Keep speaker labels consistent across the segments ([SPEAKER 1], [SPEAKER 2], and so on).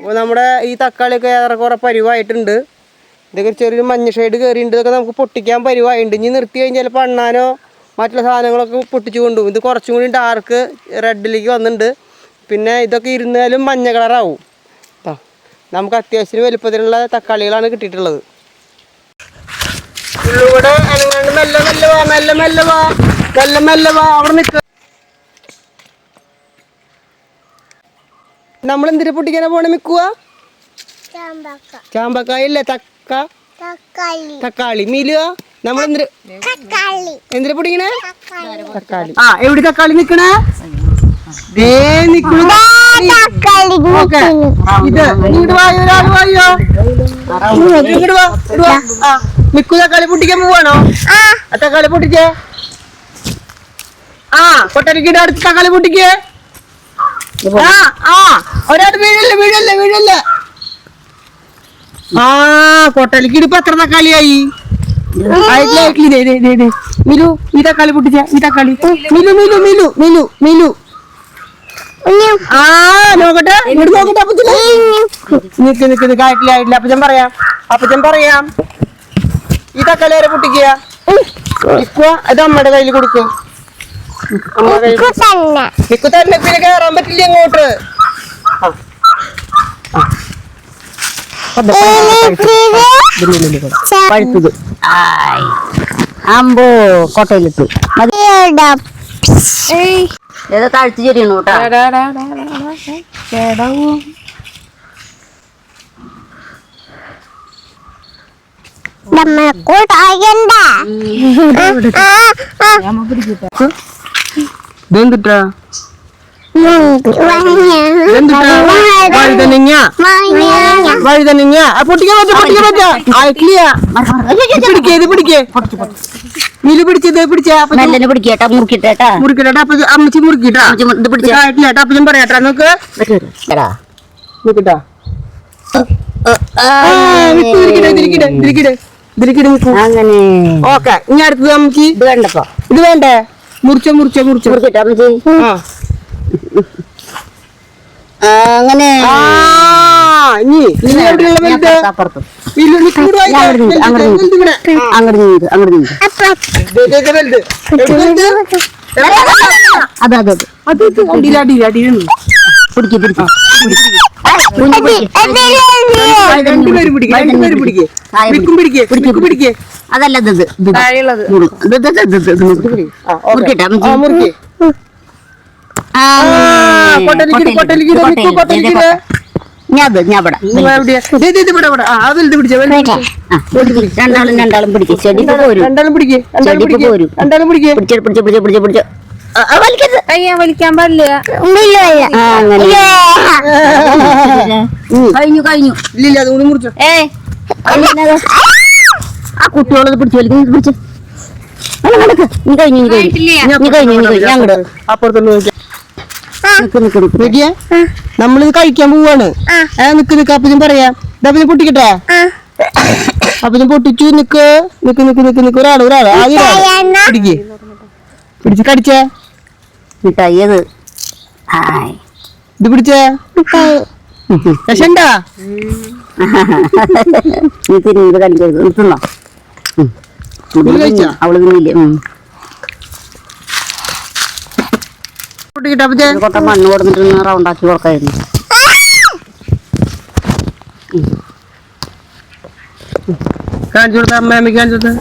[SPEAKER 1] അപ്പോൾ നമ്മുടെ ഈ തക്കാളിയൊക്കെ ഏറെക്കുറെ പരിവായിട്ടുണ്ട്. ഇതൊക്കെ ചെറിയൊരു മഞ്ഞ ഷെയ്ഡ് കയറിയിട്ടുണ്ട് ഇതൊക്കെ നമുക്ക് പൊട്ടിക്കാൻ പരിവായിട്ടുണ്ട് ഇനി നിർത്തി കഴിഞ്ഞാൽ ചിലപ്പോൾ അണ്ണാനോ മറ്റുള്ള സാധനങ്ങളൊക്കെ പൊട്ടിച്ചു കൊണ്ടുപോകും. ഇത് കുറച്ചും കൂടി ഡാർക്ക് റെഡിലേക്ക് വന്നിട്ടുണ്ട് പിന്നെ ഇതൊക്കെ ഇരുന്നാലും മഞ്ഞ കളറാവും ട്ടോ. നമുക്ക് അത്യാവശ്യം വലുപ്പത്തിലുള്ള തക്കാളികളാണ് കിട്ടിയിട്ടുള്ളത്. ഉള്ളുകൂടെ അനങ്ങാണ്ട് മെല്ലെ മെല്ലെ വാ മെല്ലെ മെല്ലെ വാ മെല്ലെ മെല്ലെ വാ. അവിടെ നിൽക്കുക നമ്മൾ എന്തിനു പൊട്ടിക്കാനാ പോണേ മിക്കുക ചാമ്പക്കായില്ലേ? തക്ക.
[SPEAKER 2] തക്കാളി.
[SPEAKER 1] മീലുക നമ്മൾ എന്തിന്
[SPEAKER 2] തക്കാളി.
[SPEAKER 1] എന്തിനു പൊടിക്കണേ
[SPEAKER 2] തക്കാളി.
[SPEAKER 1] ആ എവിടെ തക്കാളി നിക്കണേ? ദേ നിക്കണു. ഓക്കെ. ഇത് ഇങ്ങോട്ട് വായോ ഒരാൾ വായോ ഇങ്ങോട്ട് വാ ആ മിക്കു തക്കാളി പൊട്ടിക്കാൻ പോവാണോ? തക്കാളി പൊട്ടിച്ചേ ആ കൊട്ടരിക്കിട്ട് അടുത്ത് തക്കാളി പൊട്ടിക്കേ. ആ ആ. ഒരാൾ വീഴല്ലേ വീഴല്ലേ വീഴല്ലേ? ആ കൊട്ടലിക്കിട്ട് ഇപ്പൊ എത്ര തക്കാളിയായി. മിലു ഈ തക്കാളി പൊട്ടിച്ച ഈ തക്കാളി. മിലു മിലു മിലു മിലു മിലു. ആ നോക്കട്ടെ. ഇങ്ങോട്ട് നോക്കട്ടെ അപ്പച്ചനെ നിക്ക് നിക്ക് നിക്ക്. ആയിട്ടില്ല ആയിട്ടില്ല. അപ്പച്ചൻ പറയാം. അപ്പച്ചൻ പറയാം. ഈ തക്കാളി വരെ പൊട്ടിക്കുക? ഇത് അമ്മയുടെ കയ്യിൽ കൊടുക്കും. നിക്ക് തന്നെ. പിന്നെ കയറാൻ പറ്റില്ല അങ്ങോട്ട് പഴുത്തത്.
[SPEAKER 3] അമ്പോ കോട്ടയിലിട്ടു. ഏതോ താഴ്ത്തി ചെരിയണു കേട്ടോ?
[SPEAKER 2] നമ്മളെ കൂട്ടാകണ്ട
[SPEAKER 1] ഇതെന്തിട്ടാ? ഇതെന്തിട്ടാ? വഴുതനങ്ങ. വഴുതനങ്ങ. ആ, പൊട്ടിക്കാൻ പറ്റാ പൊട്ടിക്കാൻ പറ്റാ. ആയിട്ടില്ല ഇത് പിടിക്കേ ഇത് പിടിക്കേ. നീൽ പിടിച്ചത് പിടിച്ച.
[SPEAKER 3] മെല്ലനെ പിടിക്കട്ടാ മുറുക്കിട്ടേട്ടാ.
[SPEAKER 1] മുറിക്കട്ടെ അപ്പൊ അമ്മച്ചി മുറുക്കിട്ടാ. അപ്പൊ ഞാൻ പറയാട്ടാ. നോക്ക്. നോക്കിട്ടാ. ഓക്കെ ഇനി അടുത്തത്
[SPEAKER 3] ഇത് കണ്ടപ്പോ
[SPEAKER 1] ഇത് വേണ്ടേ? മുറിച്ച മുറിച്ച മുറിച്ച.
[SPEAKER 3] മുറിച്ചിട്ടാ അമ്മച്ചി
[SPEAKER 1] ആ.
[SPEAKER 3] അങ്ങനെ. അതെ അതെ അതെ. പിടിക്ക് പിടിക്ക്. അതല്ല. രണ്ടാളും രണ്ടാളും പിടിക്കും
[SPEAKER 1] രണ്ടാളും പിടിക്ക്.
[SPEAKER 3] പിടിച്ച് പിടിച്ച് പിടിച്ച് പിടിച്ച് പിടിച്ച് വലിക്കരുത്.
[SPEAKER 4] അയ്യാ വലിക്കാൻ പാടില്ല.
[SPEAKER 3] കഴിഞ്ഞു കഴിഞ്ഞു.
[SPEAKER 1] ഇല്ല, ഇല്ല, മുറിച്ചു മുറിച്ചോ.
[SPEAKER 3] ഏ. ആ കുട്ടികളത് പിടിച്ചു വലിക്കുന്നു ഇത് പിടിച്ച്. നീ കഴിഞ്ഞു നീ കഴിഞ്ഞു. നീ കഴിഞ്ഞു നീ കഴിഞ്ഞു. അങ്ങോട്ട്
[SPEAKER 1] അപ്പുറത്തോട്ട് നോക്കിയാ.
[SPEAKER 3] നിക്ക് നിക്ക് നിക്ക്.
[SPEAKER 1] നോക്കിയേ? നമ്മളിത് കഴിക്കാൻ പോവാണ്. നിക്ക് നിക്ക്. അപ്പൊ ഞാൻ പറയാം. ഇതപ്പൊ ഞാൻ പൊട്ടിക്കട്ടെ? അപ്പൊ ഞാൻ പൊട്ടിച്ചു നിക്ക്. നിക്ക് നിക്ക് നിക്ക് നിക്ക്. ഒരാൾ ഒരാൾ. ആദ്യം പിടിക്ക്. പിടിച്ച് കടിച്ചേ?
[SPEAKER 3] മിഠായി അത്
[SPEAKER 1] ഇത് പിടിച്ചേ? വിഷണ്ടാ
[SPEAKER 3] നീ തിരിഞ്ഞത് കളിക്കരുത് നിർത്തുന്നോ? അവൾ തിന്നില്ലേ? കൊട്ട മണ്ണ് കൊടുത്തിട്ട് റൗണ്ടാക്കി കൊടുക്കായിരുന്നു.
[SPEAKER 1] കാണിച്ചു കൊടുത്ത അമ്മ അമ്മയ്ക്ക് കാണിച്ചു കൊടുത്ത?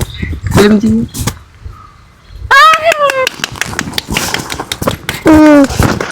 [SPEAKER 1] 嗯。